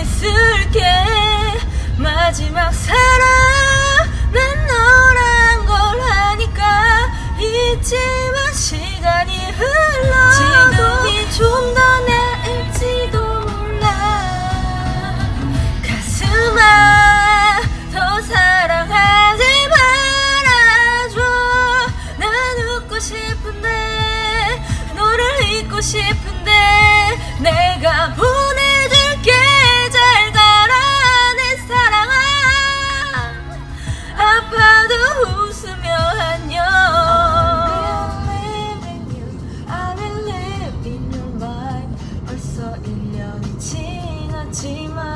있을게. 마지막 사랑 난 너란 걸 아니까 잊지만 시간이 흘러. 지금이 좀 더 나을지도 몰라. 가슴아 더 사랑하지 말아줘. 난 웃고 싶은데 너를 잊고 싶은데 내가 지만